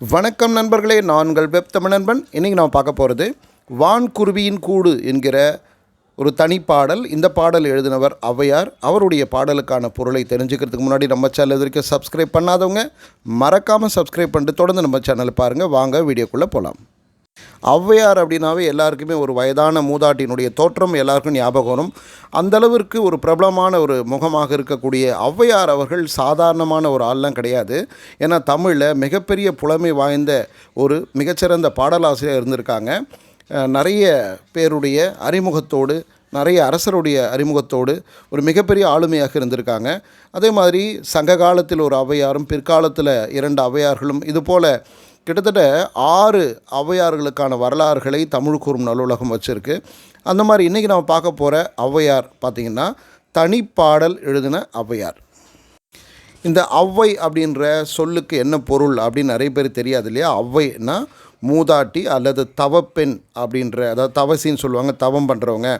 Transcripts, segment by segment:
வணக்கம் நண்பர்களே நான் உங்கள் நண்பன். இன்றைக்கி நாம் பார்க்க போகிறது வான்குருவியின் கூடு என்கிற ஒரு தனிப்பாடல் இந்த பாடல் எழுதினவர் ஔவையார். அவருடைய பாடலுக்கான பொருளை தெரிஞ்சுக்கிறதுக்கு முன்னாடி நம்ம சேனல் இது வரைக்கும் சப்ஸ்கிரைப் பண்ணாதவங்க மறக்காமல் சப்ஸ்கிரைப் பண்ணிட்டு தொடர்ந்து நம்ம சேனலை பாருங்கள் வாங்க வீடியோக்குள்ளே போகலாம் ஔவையார் அப்படின்னாவே எல்லாருக்குமே ஒரு வயதான மூதாட்டியினுடைய தோற்றம் எல்லாருக்கும் ஞாபகம் வரும். அந்த அளவிற்கு ஒரு பிரபலமான ஒரு முகமாக இருக்கக்கூடிய ஔவையார் அவர்கள் சாதாரணமான ஒரு ஆள்லாம் கிடையாது. ஏன்னா தமிழில் மிகப்பெரிய புலமை வாய்ந்த ஒரு மிகச்சிறந்த பாடலாசிரியர் இருந்திருக்காங்க. நிறைய பேருடைய அறிமுகத்தோடு நிறைய அரசருடைய அறிமுகத்தோடு ஒரு மிகப்பெரிய ஆளுமையாக இருந்திருக்காங்க. அதே மாதிரி சங்க காலத்தில் ஒரு ஔவையாரும் பிற்காலத்தில் இரண்டு ஔவையார்களும் இதுபோல் கிட்டத்தட்ட ஆறு ஔவையார்களுக்கான வரலாறுகளை தமிழ் கூறும் நல்லுலகம் வச்சுருக்கு. அந்த மாதிரி இன்றைக்கி நம்ம பார்க்க போகிற ஔவையார் பார்த்திங்கன்னா தனிப்பாடல் எழுதின ஔவையார். இந்த ஔவை அப்படின்ற சொல்லுக்கு என்ன பொருள் அப்படின்னு நிறைய பேர் தெரியாது இல்லையா? ஔவைன்னா மூதாட்டி அல்லது தவப்பெண் அப்படின்ற அதாவது தவசின்னு சொல்லுவாங்க தவம் பண்ணுறவங்க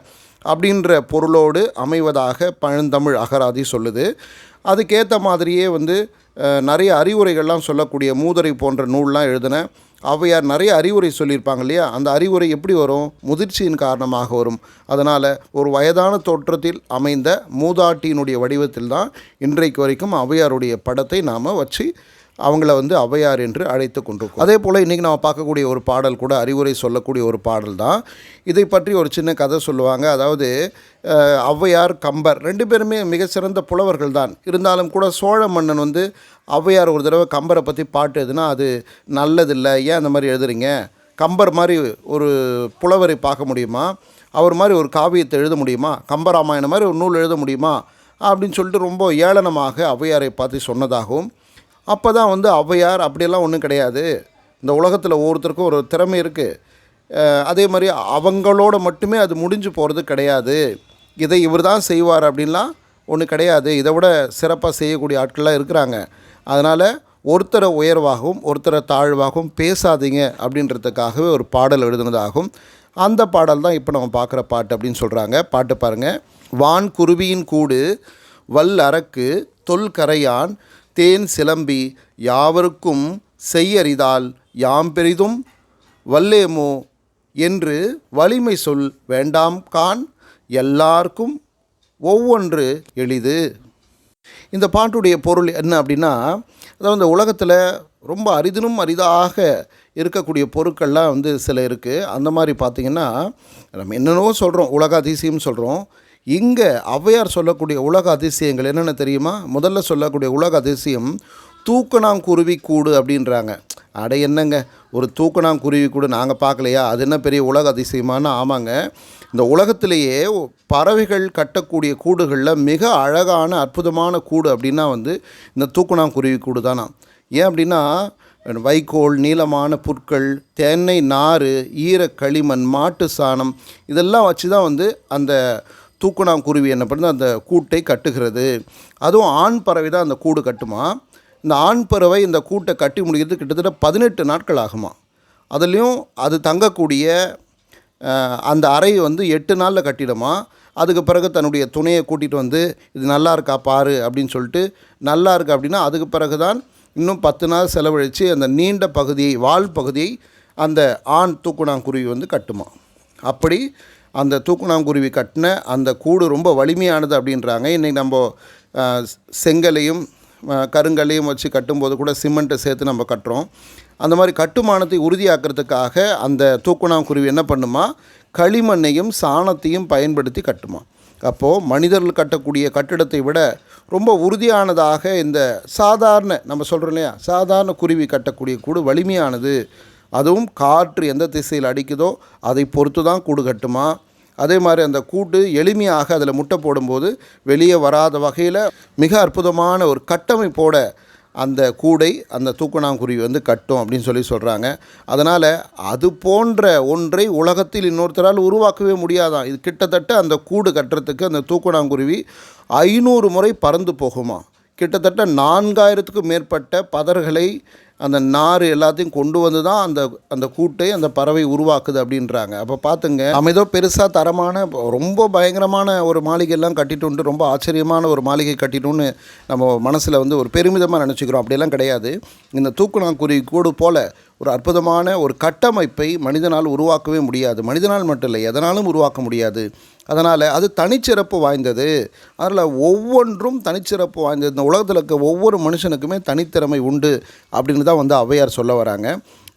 அப்படின்ற பொருளோடு அமைவதாக பழந்தமிழ் அகராதி சொல்லுது. அதுக்கேற்ற மாதிரியே வந்து நிறைய அறிவுரைகள்லாம் சொல்லக்கூடிய மூதுரை போன்ற நூல்லாம் எழுதின. ஔவையார் நிறைய அறிவுரை சொல்லியிருப்பாங்க இல்லையா? அந்த அறிவுரை எப்படி வரும்? முதிர்ச்சியின் காரணமாக வரும். அதனால் ஒரு வயதான தோற்றத்தில் அமைந்த மூதாட்டியினுடைய வடிவத்தில் தான் இன்றைக்கு வரைக்கும் ஔவையாருடைய படத்தை நாம் வச்சு அவங்கள வந்து ஔவையார் என்று அழைத்து கொண்டிருக்கோம். அதே போல் இன்றைக்கி நம்ம பார்க்கக்கூடிய ஒரு பாடல் கூட அறிவுரை சொல்லக்கூடிய ஒரு பாடல் தான். இதை பற்றி ஒரு சின்ன கதை சொல்லுவாங்க. அதாவது அஹ், ஔவையார் கம்பர் ரெண்டு பேருமே மிக சிறந்த புலவர்கள் தான். இருந்தாலும் கூட சோழ மன்னன் வந்து ஔவையார் ஒரு தடவை கம்பரை பற்றி பாட்டு எதுனா அது நல்லதில்லை ஏன் அந்த மாதிரி எழுதுறீங்க? கம்பர் மாதிரி ஒரு புலவரை பார்க்க முடியுமா? அவர் மாதிரி ஒரு காவியத்தை எழுத முடியுமா? கம்பராமாயணம் மாதிரி ஒரு நூல் எழுத முடியுமா? அப்படின்னு சொல்லிட்டு ரொம்ப ஏளனமாக ஔவையாரை பார்த்து சொன்னதாகவும் அப்போ தான் வந்து ஔவையார் அப்படியெல்லாம் ஒன்றும் கிடையாது. இந்த உலகத்தில் ஒவ்வொருத்தருக்கும் ஒரு திறமை இருக்குது அதே மாதிரி அவங்களோட மட்டுமே அது முடிஞ்சு போகிறது கிடையாது. இதை இவர் தான் செய்வார் அப்படின்லாம் ஒன்று கிடையாது. இதை விட சிறப்பாக செய்யக்கூடிய ஆட்கள்லாம் இருக்கிறாங்க. அதனால் ஒருத்தரை உயர்வாகவும் ஒருத்தரை தாழ்வாகவும் பேசாதீங்க அப்படின்றதுக்காகவே ஒரு பாடல் எழுதுனதாகும் அந்த பாடல் தான் இப்போ நம்ம பார்க்குற பாட்டு அப்படின்னு சொல்கிறாங்க. பாட்டு பாருங்கள் வான் குருவியின் கூடு வல் அரக்கு தொல்கரையான் தேன் சிலம்பி யாவருக்கும் செய்யறிதால் யாம் பெரிதும் வல்லேமோ என்று வலிமை சொல் வேண்டாம் கான் எல்லாருக்கும் ஒவ்வொன்று எளிது. இந்த பாட்டுடைய பொருள் என்ன அப்படின்னா அதாவது இந்த உலகத்தில் ரொம்ப அரிதினும் அரிதாக இருக்கக்கூடிய பொருட்கள்லாம் வந்து சில இருக்குது அந்த மாதிரி பார்த்திங்கன்னா நம்ம என்னென்னவோ சொல்கிறோம் உலக அதிசயம் சொல்கிறோம் இங்கே ஔவையார் சொல்லக்கூடிய உலக அதிசயங்கள் என்னென்ன தெரியுமா? முதல்ல சொல்லக்கூடிய உலக அதிசயம் தூக்கணாங்குருவி கூடு அப்படின்றாங்க. அட என்னங்க? ஒரு தூக்கணாங்குருவி கூடு நாங்கள் பார்க்கலையா அது என்ன பெரிய உலக அதிசயமானு ஆமாங்க. இந்த உலகத்திலேயே பறவைகள் கட்டக்கூடிய கூடுகளில் மிக அழகான அற்புதமான கூடு அப்படின்னா வந்து இந்த தூக்கணாங்குருவி கூடு தானா ஏன் அப்படின்னா வைக்கோல் நீளமான புற்கள் தென்னை நார் ஈர களிமண் மாட்டு சாணம் இதெல்லாம் வச்சு தான் வந்து அந்த தூக்குணாங்குருவி என்ன பண்ணுது அந்த கூட்டை கட்டுகிறது. அதுவும் ஆண் பறவை தான் அந்த கூடு கட்டுமா? இந்த ஆண் பறவை இந்த கூட்டை கட்டி முடிக்கிறது கிட்டத்தட்ட பதினெட்டு நாட்கள் ஆகுமா? அதுலேயும் அது தங்கக்கூடிய அந்த அறை வந்து எட்டு நாளில் கட்டிடுமா? அதுக்கு பிறகு தன்னுடைய துணையை கூட்டிகிட்டு வந்து இது நல்லா இருக்கா பாரு? அப்படின்னு சொல்லிட்டு நல்லா இருக்கு அப்படின்னா அதுக்கு பிறகு தான் இன்னும் பத்து நாள் செலவழித்து அந்த நீண்ட பகுதியை வால் பகுதியை அந்த ஆண் தூக்குணாங்குருவி வந்து கட்டுமா? அப்படி அந்த தூக்குணாங்குருவி கட்டின அந்த கூடு ரொம்ப வலிமையானது அப்படின்றாங்க. இன்றைக்கி நம்ம செங்கலையும் கருங்கல்லையும் வச்சு கட்டும்போது கூட சிமெண்ட்டை சேர்த்து நம்ம கட்டுறோம். அந்த மாதிரி கட்டுமானத்தை உறுதியாக்குறதுக்காக அந்த தூக்குணாங்குருவி என்ன பண்ணுமா? களிமண்ணையும் சாணத்தையும் பயன்படுத்தி கட்டுமா? அப்போது மனிதர்கள் கட்டக்கூடிய கட்டிடத்தை விட ரொம்ப உறுதியானதாக இந்த சாதாரண நம்ம சொல்கிறோம் இல்லையா சாதாரண குருவி கட்டக்கூடிய கூடு வலிமையானது. அதுவும் காற்று எந்த திசையில் அடிக்குதோ அதை பொறுத்து தான் கூடு கட்டுமா? அதே மாதிரி அந்த கூட்டு எளிமையாக அதில் முட்டை போடும்போது வெளியே வராத வகையில் மிக அற்புதமான ஒரு கட்டமைப்போட அந்த கூடை அந்த தூக்கணாங்குருவி வந்து கட்டும் அப்படின்னு சொல்லி சொல்கிறாங்க அதனால் அது போன்ற ஒன்றை உலகத்தில் இன்னொருத்தரால் உருவாக்கவே முடியாதான். இது கிட்டத்தட்ட அந்த கூடு கட்டுறதுக்கு அந்த தூக்கணாங்குருவி ஐநூறு முறை பறந்து போகுமா? கிட்டத்தட்ட நான்காயிரத்துக்கும் மேற்பட்ட பதர்களை அந்த நார் எல்லாத்தையும் கொண்டு வந்து தான் அந்த அந்த கூட்டை அந்த பறவை உருவாக்குது அப்படின்றாங்க. அப்போ பார்த்துங்க நம்ம ஏதோ பெருசாக தரமான ரொம்ப பயங்கரமான ஒரு மாளிகையெல்லாம் கட்டிட்டு ரொம்ப ஆச்சரியமான ஒரு மாளிகை கட்டிட்டோன்னு நம்ம மனசில் வந்து ஒரு பெருமிதமாக நினச்சிக்கிறோம். அப்படியெல்லாம் கிடையாது. இந்த தூக்குநாக்குருவி கூடு போல் ஒரு அற்புதமான ஒரு கட்டமைப்பை மனிதனால் உருவாக்கவே முடியாது. மனிதனால் மட்டும் இல்லை எதனாலும் உருவாக்க முடியாது. அதனால் அது தனிச்சிறப்பு வாய்ந்தது. அதில் ஒவ்வொன்றும் தனிச்சிறப்பு வாய்ந்தது. இந்த உலகத்தில் இருக்க ஒவ்வொரு மனுஷனுக்குமே தனித்திறமை உண்டு அப்படின்னு தான் வந்து ஔவையார் சொல்ல வராங்க.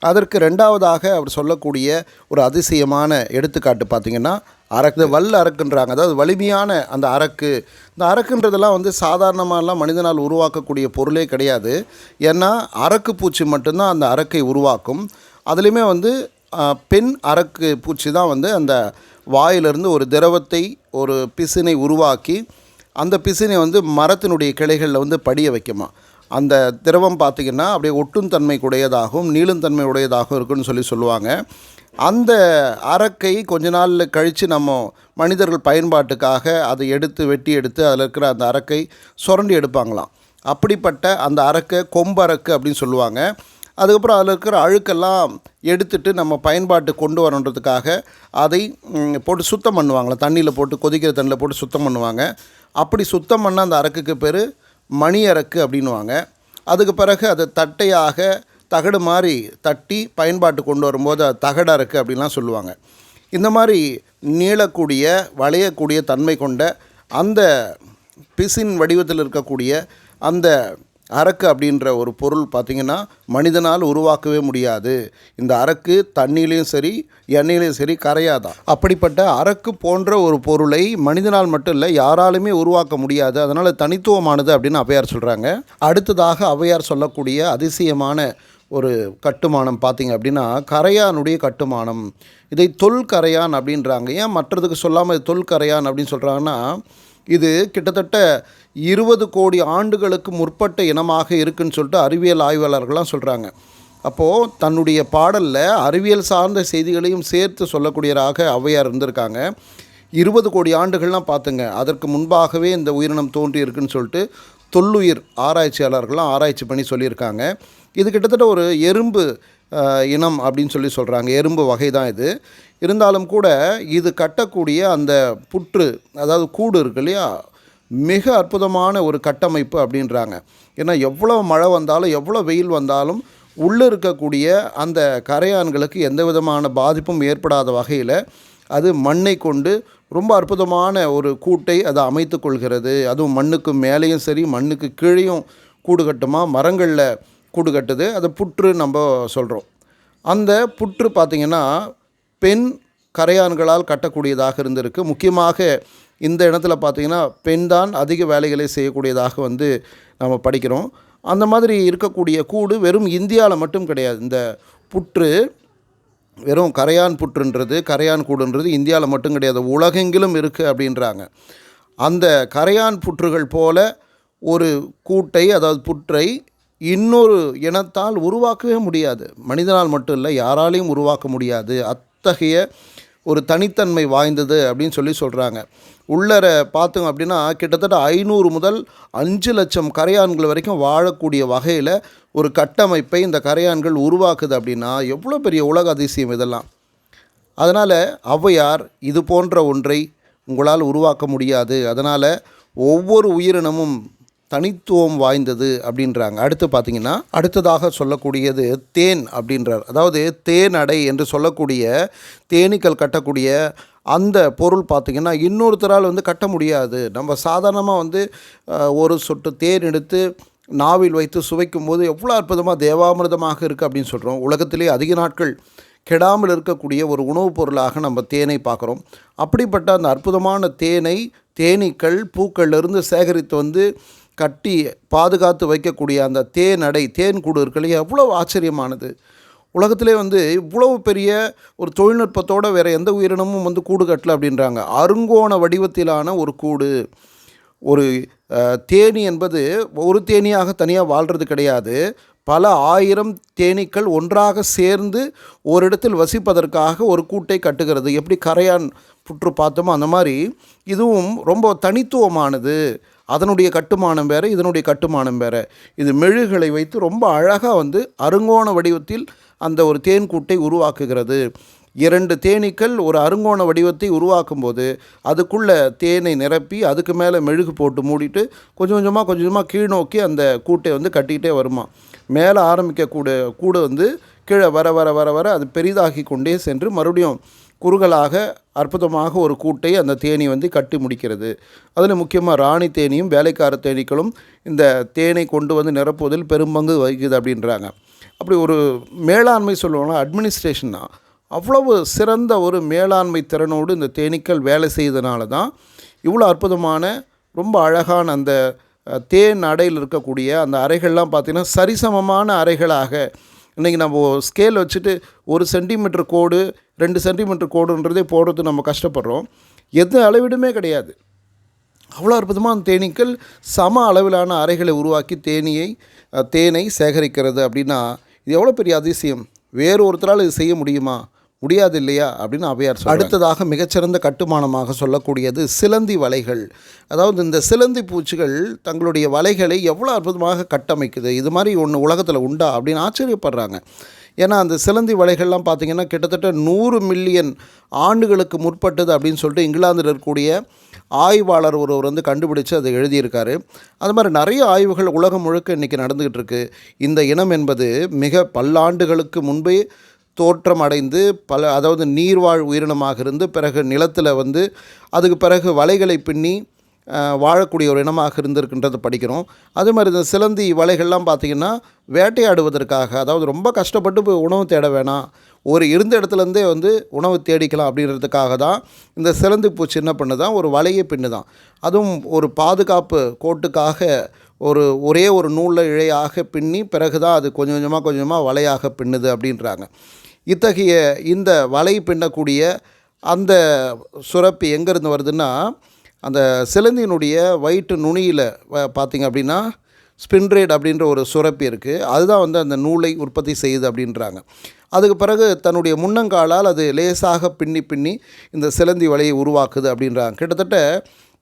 அதற்கு ரெண்டாவதாக அவர் சொல்லக்கூடிய ஒரு அதிசயமான எடுத்துக்காட்டு பார்த்திங்கன்னா அரக்கு வல் அரக்குன்றாங்க. அதாவது வலிமையான அந்த அரக்கு. இந்த அரக்குன்றதெல்லாம் வந்து சாதாரணமாகலாம் மனிதனால் உருவாக்கக்கூடிய பொருளே கிடையாது. ஏன்னா அரக்கு பூச்சி மட்டும்தான் அந்த அரக்கை உருவாக்கும். அதுலேயுமே வந்து பெண் அரக்கு பூச்சி தான் வந்து அந்த வாயிலிருந்து ஒரு திரவத்தை ஒரு பிசினை உருவாக்கி அந்த பிசினை வந்து மரத்தினுடைய கிளைகளில் வந்து படிய வைக்குமா. அந்த திரவம் பார்த்திங்கன்னா அப்படியே ஒட்டும் தன்மை உடையதாகவும் நீளும் தன்மை உடையதாகவும் இருக்குன்னு சொல்லி சொல்லுவாங்க. அந்த அரக்கை கொஞ்ச நாள் கழித்து நம்ம மனிதர்கள் பயன்பாட்டுக்காக அதை எடுத்து வெட்டி எடுத்து அதில் இருக்கிற அந்த அரக்கை சுரண்டி எடுப்பாங்களாம். அப்படிப்பட்ட அந்த அரக்கை கொம்பரக்கு அப்படின்னு சொல்லுவாங்க. அதுக்கப்புறம் அதில் இருக்கிற அழுக்கெல்லாம் எடுத்துட்டு நம்ம பயன்பாட்டு கொண்டு வரணுன்றதுக்காக அதை போட்டு சுத்தம் பண்ணுவாங்களாம். தண்ணியில் போட்டு கொதிக்கிற தண்ணியில் போட்டு சுத்தம் பண்ணுவாங்க. அப்படி சுத்தம் பண்ண அந்த அரக்குக்கு பேர் மணி அப்படின்வாங்க அப்படின்னுவாங்க. அதுக்கு பிறகு அதை தட்டையாக தகடு மாதிரி தட்டி பயன்பாட்டு கொண்டு வரும்போது அது தகடு அரக்கு அப்படின்லாம் சொல்லுவாங்க. இந்த மாதிரி நீளக்கூடிய வளையக்கூடிய தன்மை கொண்ட அந்த பிசின் வடிவத்தில் இருக்கக்கூடிய அந்த அரக்கு அப்படின்ற ஒரு பொருள் பார்த்திங்கன்னா மனிதனால் உருவாக்கவே முடியாது. இந்த அரக்கு தண்ணியிலையும் சரி எண்ணெயிலையும் சரி கரையாதான். அப்படிப்பட்ட அரக்கு போன்ற ஒரு பொருளை மனிதனால் மட்டும் இல்லை யாராலுமே உருவாக்க முடியாது. அதனால் தனித்துவமானது அப்படின்னு அவையார் சொல்கிறாங்க அடுத்ததாக அவையார் சொல்லக்கூடிய அதிசயமான ஒரு கட்டுமானம் பார்த்தீங்க அப்படின்னா கரையானுடைய கட்டுமானம். இதை தொல்கரையான் அப்படின்றாங்க. ஏன் மற்றதுக்கு சொல்லாமல் இது தொல்கரையான் அப்படின்னு சொல்கிறாங்கன்னா இது கிட்டத்தட்ட இருபது கோடி ஆண்டுகளுக்கு முற்பட்ட இனமாக இருக்குன்னு சொல்லிட்டு அறிவியல் ஆய்வாளர்கள்லாம் சொல்கிறாங்க அப்போது தன்னுடைய பாடலில் அறிவியல் சார்ந்த செய்திகளையும் சேர்த்து சொல்லக்கூடியராக ஔவையார் இருந்திருக்காங்க. இருபது கோடி ஆண்டுகள்லாம் பார்த்துங்க. அதற்கு முன்பாகவே இந்த உயிரினம் தோன்றி இருக்குன்னு சொல்லிட்டு தொல்லுயிர் ஆராய்ச்சியாளர்கள்லாம் ஆராய்ச்சி பண்ணி சொல்லியிருக்காங்க. இது கிட்டத்தட்ட ஒரு எறும்பு இனம் அப்படின்னு சொல்லி சொல்கிறாங்க எறும்பு வகை தான் இது. இருந்தாலும் கூட இது கட்டக்கூடிய அந்த புற்று அதாவது கூடு இருக்கு இல்லையா? மிக அற்புதமான ஒரு கட்டமைப்பு அப்படின்றாங்க. ஏன்னா எவ்வளோ மழை வந்தாலும் எவ்வளோ வெயில் வந்தாலும் உள்ளே இருக்கக்கூடிய அந்த கரையான்களுக்கு எந்த விதமான பாதிப்பும் ஏற்படாத வகையில் அது மண்ணை கொண்டு ரொம்ப அற்புதமான ஒரு கூட்டை அது அமைத்து கொள்கிறது. அதுவும் மண்ணுக்கு மேலேயும் சரி மண்ணுக்கு கீழேயும் கூடு கட்டுமா? மரங்களில் கூடு கட்டுது அது புற்று நம்ம சொல்கிறோம் அந்த புற்று பார்த்திங்கன்னா பெண் கரையான்களால் கட்டக்கூடியதாக இருந்திருக்கு. முக்கியமாக இந்த இடத்துல பார்த்திங்கன்னா பெண் தான் அதிக வேலைகளை செய்யக்கூடியதாக வந்து நம்ம படிக்கிறோம். அந்த மாதிரி இருக்கக்கூடிய கூடு வெறும் இந்தியாவில் மட்டும் கிடையாது. இந்த புற்று வெறும் கரையான் புற்றுன்றது கரையான் கூடுன்றது இந்தியாவில் மட்டும் கிடையாது. உலகெங்கிலும் இருக்குது அப்படின்றாங்க. அந்த கரையான் புற்றுகள் போல ஒரு கூட்டை அதாவது புற்றை இன்னொரு இனத்தால் உருவாக்கவே முடியாது. மனிதனால் மட்டும் இல்லை யாராலையும் உருவாக்க முடியாது. அத்தகைய ஒரு தனித்தன்மை வாய்ந்தது அப்படின்னு சொல்லி சொல்கிறாங்க உள்ளர பார்த்தோம் அப்படின்னா கிட்டத்தட்ட ஐநூறு முதல் அஞ்சு லட்சம் கரையான்கள் வரைக்கும் வாழக்கூடிய வகையில் ஒரு கட்டமைப்பை இந்த கரையான்கள் உருவாக்குது அப்படின்னா எவ்வளோ பெரிய உலக அதிசயம் இதெல்லாம். அதனால் ஔவையார் இது போன்ற ஒன்றை உங்களால் உருவாக்க முடியாது. அதனால் ஒவ்வொரு உயிரினமும் தனித்துவம் வாய்ந்தது அப்படின்றாங்க. அடுத்து பார்த்தீங்கன்னா அடுத்ததாக சொல்லக்கூடியது தேன் அப்படின்றார். அதாவது தேனடை என்று சொல்லக்கூடிய தேனீக்கள் கட்டக்கூடிய அந்த பொருள் பார்த்திங்கன்னா இன்னொருத்தரால் வந்து கட்ட முடியாது. நம்ம சாதாரணமாக வந்து ஒரு சொட்டு தேன் எடுத்து நாவில் வைத்து சுவைக்கும் போது எவ்வளோ அற்புதமாக தேவாமிர்தமாக இருக்குது அப்படின்னு சொல்கிறோம் உலகத்திலே அதிக நாட்கள் கெடாமல் இருக்கக்கூடிய ஒரு உணவுப் பொருளாக நம்ம தேனை பார்க்குறோம். அப்படிப்பட்ட அந்த அற்புதமான தேனை தேனீக்கள் பூக்கள்லேருந்து சேகரித்து வந்து கட்டி பாதுகாத்து வைக்கக்கூடிய அந்த தேனடை தேன் கூடு இருக்கு அவ்வளோ எவ்வளோ ஆச்சரியமானது. உலகத்திலே வந்து இவ்வளவு பெரிய ஒரு தொழில்நுட்பத்தோடு வேறு எந்த உயிரினமும் வந்து கூடு கட்டலை அப்படின்றாங்க. அருங்கோண வடிவத்திலான ஒரு கூடு. ஒரு தேனி என்பது ஒரு தேனியாக தனியாக வாழ்கிறது கிடையாது. பல ஆயிரம் தேனீக்கள் ஒன்றாக சேர்ந்து ஒரு இடத்தில் வசிப்பதற்காக ஒரு கூட்டை கட்டுகிறது. எப்படி கரையான் புற்று பார்த்தோமோ அந்த மாதிரி இதுவும் ரொம்ப தனித்துவமானது. அதனுடைய கட்டுமானம் வேறு இதனுடைய கட்டுமானம் வேறு. இது மெழுகுகளை வைத்து ரொம்ப அழகாக வந்து அருங்கோண வடிவத்தில் அந்த ஒரு தேன் கூட்டை உருவாக்குகிறது. இரண்டு தேனீக்கள் ஒரு அருங்கோண வடிவத்தை உருவாக்கும் போது அதுக்குள்ளே தேனை நிரப்பி அதுக்கு மேலே மெழுகு போட்டு மூடிட்டு கொஞ்சம் கொஞ்சமாக கொஞ்சம் கொஞ்சமாக கீழ் நோக்கி அந்த கூட்டை வந்து கட்டிக்கிட்டே வருமா. மேலே ஆரம்பிக்கக்கூட கூட வந்து கீழே வர வர வர வர அது பெரிதாகி கொண்டே சென்று மறுபடியும் குறுகலாக அற்புதமாக ஒரு கூட்டை அந்த தேனி வந்து கட்டி முடிக்கிறது. அதில் முக்கியமாக ராணி தேனியும் வேலைக்கார தேனீக்களும் இந்த தேனை கொண்டு வந்து நிரப்புவதில் பெரும்பங்கு வகிக்குது அப்படின்றாங்க. அப்படி ஒரு மேலாண்மை சொல்லுவாங்கன்னா அட்மினிஸ்ட்ரேஷன் தான். அவ்வளவு சிறந்த ஒரு மேலாண்மை திறனோடு இந்த தேனீக்கள் வேலை செய்தனால தான் இவ்வளோ அற்புதமான ரொம்ப அழகான அந்த தேன் அடையில் இருக்கக்கூடிய அந்த அறைகள்லாம் பார்த்திங்கன்னா சரிசமமான அறைகளாக இன்றைக்கி நம்ம ஸ்கேல் வச்சுட்டு ஒரு சென்டிமீட்டர் கோடு ரெண்டு சென்டிமீட்டர் கோடுன்றதே போடுறது நம்ம கஷ்டப்படுறோம். எந்த அளவிடுமே கிடையாது. அவ்வளோ அற்புதமான தேனீக்கள் சம அளவிலான அறைகளை உருவாக்கி தேனியை தேனை சேகரிக்கிறது அப்படின்னா இது எவ்வளோ பெரிய அதிசயம். வேறு ஒருத்தரால் இது செய்ய முடியுமா? முடியாது இல்லையா அப்படின்னு அவையார் அடுத்ததாக மிகச்சிறந்த கட்டுமானமாக சொல்லக்கூடியது சிலந்தி வலைகள். அதாவது இந்த சிலந்தி பூச்சிகள் தங்களுடைய வலைகளை எவ்வளோ அற்புதமாக கட்டமைக்குது இது மாதிரி ஒன்று உலகத்தில் உண்டா அப்படின்னு ஆச்சரியப்படுறாங்க. ஏன்னா அந்த சிலந்தி வலைகள்லாம் பார்த்திங்கன்னா கிட்டத்தட்ட நூறு மில்லியன் ஆண்டுகளுக்கு முற்பட்டது அப்படின்னு சொல்லிட்டு இங்கிலாந்தில் இருக்கக்கூடிய ஆய்வாளர் ஒருவர் வந்து கண்டுபிடிச்சு அதை எழுதியிருக்காரு. அது மாதிரி நிறைய ஆய்வுகள் உலகம் முழுக்க இன்றைக்கி நடந்துக்கிட்டு இருக்குது இந்த இனம் என்பது மிக பல்லாண்டுகளுக்கு முன்பே தோற்றம் அடைந்து பல அதாவது நீர்வாழ் உயிரினமாக இருந்து பிறகு நிலத்தில் வந்து அதுக்கு பிறகு வலைகளை பின்னி வாழக்கூடிய ஒரு இனமாக இருந்திருக்குன்றதை படிக்கிறோம். அதே மாதிரி இந்த சிலந்தி வலைகள்லாம் பார்த்திங்கன்னா வேட்டையாடுவதற்காக அதாவது ரொம்ப கஷ்டப்பட்டு போய் உணவு தேட வேணாம். ஒரு இருந்த இடத்துலேருந்தே வந்து உணவு தேடிக்கலாம் அப்படின்றதுக்காக தான் இந்த சிலந்தி பூச்சி என்ன பண்ணுதான் ஒரு வலையை பின்னு தான். அதுவும் ஒரு பாதுகாப்பு கோட்டுக்காக ஒரு ஒரே ஒரு நூலில் இழையாக பின்னி பிறகு தான் அது கொஞ்சம் கொஞ்சமாக கொஞ்சமாக வலையாக பின்னுது அப்படின்றாங்க. இத்தகைய இந்த வலை பின்னக்கூடிய அந்த சுரப்பி எங்கேருந்து வருதுன்னா அந்த சிலந்தியினுடைய வயிற்று நுனியில் பார்த்தீங்க அப்படின்னா ஸ்பின்ரேட் அப்படின்ற ஒரு சுரப்பி இருக்குது அதுதான் வந்து அந்த நூலை உற்பத்தி செய்யுது அப்படின்றாங்க. அதுக்கு பிறகு தன்னுடைய முன்னங்காலால் அது லேசாக பின்னி பின்னி இந்த சிலந்தி வலையை உருவாக்குது அப்படின்றாங்க. கிட்டத்தட்ட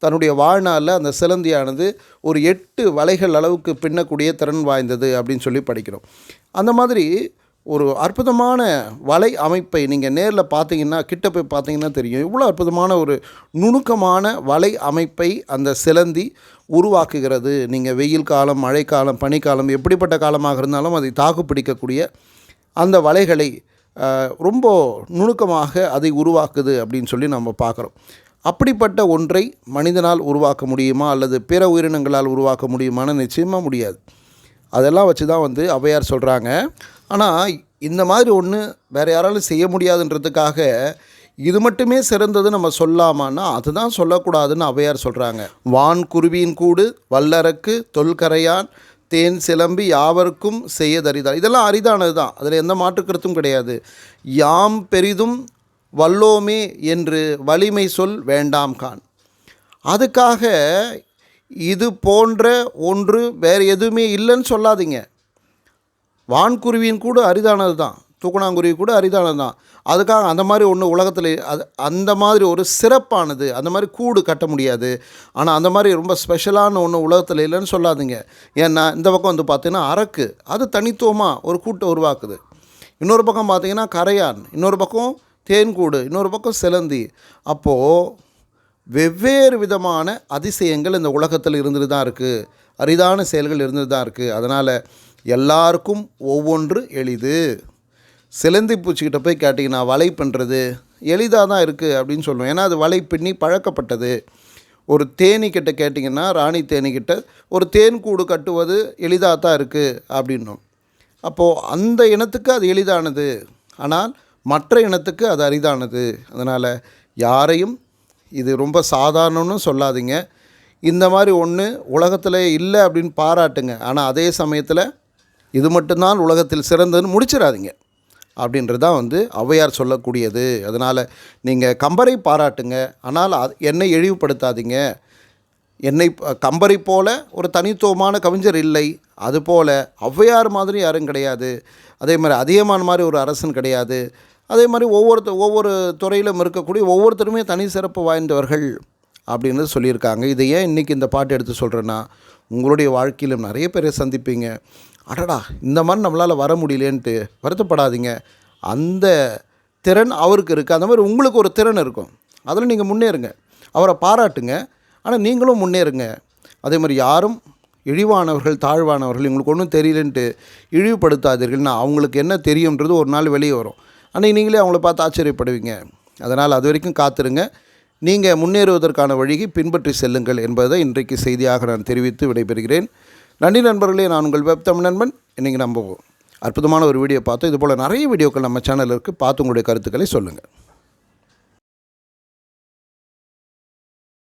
தன்னுடைய வாழ்நாளில் அந்த சிலந்தியானது ஒரு எட்டு வலைகள் அளவுக்கு பின்னக்கூடிய திறன் வாய்ந்தது அப்படின்னு சொல்லி படிக்கிறோம். அந்த மாதிரி ஒரு அற்புதமான வலை அமைப்பை நீங்கள் நேரில் பார்த்தீங்கன்னா கிட்ட போய் பார்த்தீங்கன்னா தெரியும். இவ்வளோ அற்புதமான ஒரு நுணுக்கமான வலை அமைப்பை அந்த சிலந்தி உருவாக்குகிறது. நீங்கள் வெயில் காலம் மழைக்காலம் பனிக்காலம் எப்படிப்பட்ட காலமாக இருந்தாலும் அதை தாக்கு பிடிக்கக்கூடிய அந்த வலைகளை ரொம்ப நுணுக்கமாக அதை உருவாக்குது அப்படின்னு சொல்லி நம்ம பார்க்குறோம். அப்படிப்பட்ட ஒன்றை மனிதனால் உருவாக்க முடியுமா? அல்லது பிற உயிரினங்களால் உருவாக்க முடியுமான்னு நிச்சயமாக முடியாது. அதெல்லாம் வச்சு தான் வந்து ஔவையார் சொல்கிறாங்க ஆனால் இந்த மாதிரி ஒன்று வேறு யாராலும் செய்ய முடியாதுன்றதுக்காக இது மட்டுமே சிறந்தது நம்ம சொல்லாமான்னா அதுதான் சொல்லக்கூடாதுன்னு ஔவையார் சொல்கிறாங்க வான் குருவியின் கூடு வல்லரக்கு தொல்கரையான் தேன் சிலம்பி யாவருக்கும் செய்யதரிதார் இதெல்லாம் அரிதானது தான். அதில் எந்த மாற்றுக்கருத்தும் கிடையாது. யாம் பெரிதும் வல்லோமே என்று வலிமை சொல் வேண்டாம் கான். அதுக்காக இது போன்ற ஒன்று வேறு எதுவுமே இல்லைன்னு சொல்லாதீங்க. வான்குருவியின் கூட அரிதானது தான். தூக்குனாங்குருவி கூட அரிதானது தான். அதுக்காக அந்த மாதிரி ஒன்று உலகத்தில் அது அந்த மாதிரி ஒரு சிறப்பானது அந்த மாதிரி கூடு கட்ட முடியாது. ஆனால் அந்த மாதிரி ரொம்ப ஸ்பெஷலான ஒன்று உலகத்தில் இல்லைன்னு சொல்லாதீங்க. ஏன்னா இந்த பக்கம் வந்து பார்த்திங்கன்னா அரக்கு அது தனித்துவமாக ஒரு கூட்டை உருவாக்குது. இன்னொரு பக்கம் பார்த்திங்கன்னா கரையான் இன்னொரு பக்கம் தேன்கூடு இன்னொரு பக்கம் சிலந்தி. அப்போது வெவ்வேறு விதமான அதிசயங்கள் இந்த உலகத்தில் இருந்துட்டு தான் இருக்குது அரிதான செயல்கள் இருந்துட்டு தான் இருக்குது அதனால் எல்லாருக்கும் ஒவ்வொன்று எளிது. சிலந்தி பூச்சிக்கிட்ட போய் கேட்டிங்கன்னா வலை பண்ணுறது எளிதாக தான் இருக்குது அப்படின்னு சொல்லுவோம். ஏன்னா அது வலை பின்னி பழக்கப்பட்டது. ஒரு தேனீக்கிட்ட கேட்டிங்கன்னா ராணி தேனீக்கிட்ட ஒரு தேன் கூடு கட்டுவது எளிதாக தான் இருக்குது அப்படின்னும். அப்போது அந்த இனத்துக்கு அது எளிதானது. ஆனால் மற்ற இனத்துக்கு அது அரிதானது. அதனால் யாரையும் இது ரொம்ப சாதாரணம்னு சொல்லாதீங்க. இந்த மாதிரி ஒன்று உலகத்தில் இல்லை அப்படின்னு பாராட்டுங்க. ஆனால் அதே சமயத்தில் இது மட்டும்தான் உலகத்தில் சிறந்ததுன்னு முடிச்சிடாதீங்க. அப்படின்றது தான் வந்து ஔவையார் சொல்லக்கூடியது. அதனால் நீங்கள் கம்பரை பாராட்டுங்க. ஆனால் அது என்னை இழிவுபடுத்தாதீங்க. என்னை கம்பரை போல ஒரு தனித்துவமான கவிஞர் இல்லை. அதுபோல் ஔவையார் மாதிரி யாரும் கிடையாது. அதே மாதிரி அதிகமான மாதிரி ஒரு அரசன் கிடையாது. அதே மாதிரி ஒவ்வொருத்த ஒவ்வொரு துறையிலும் இருக்கக்கூடிய ஒவ்வொருத்தருமே தனி சிறப்பு வாய்ந்தவர்கள் அப்படின்னு சொல்லியிருக்காங்க. இதை ஏன் இன்றைக்கி இந்த பாட்டு எடுத்து சொல்கிறேன்னா உங்களுடைய வாழ்க்கையிலும் நிறைய பேரை சந்திப்பீங்க. அடடா இந்த மாதிரி நம்மளால் வர முடியலேன்ட்டு வருத்தப்படாதீங்க. அந்த திறன் அவருக்கு இருக்குது அந்த மாதிரி உங்களுக்கு ஒரு திறன் இருக்கும். அதில் நீங்கள் முன்னேறுங்க. அவரை பாராட்டுங்க. ஆனால் நீங்களும் முன்னேறுங்க. அதே மாதிரி யாரும் இழிவானவர்கள் தாழ்வானவர்கள் உங்களுக்கு ஒன்றும் தெரியலன்ட்டு இழிவுபடுத்தாதீர்கள். நான் அவங்களுக்கு என்ன தெரியுன்றது ஒரு நாள் வெளியே வரும். அன்றைக்கி நீங்களே அவங்கள பார்த்து ஆச்சரியப்படுவீங்க. அதனால் அது வரைக்கும் காத்திருங்க. நீங்கள் முன்னேறுவதற்கான வழியை பின்பற்றி செல்லுங்கள் என்பதை இன்றைக்கு செய்தியாக நான் தெரிவித்து விடைபெறுகிறேன். நன்றி நண்பர்களே நான் உங்கள் வெப் தமிழ் நண்பன். இன்றைக்கி நம்புவோம் அற்புதமான ஒரு வீடியோ பார்த்தோம். இதுபோல் நிறைய வீடியோக்கள் நம்ம சேனலில் இருக்குது. பார்த்து உங்களுடைய கருத்துக்களை சொல்லுங்கள்.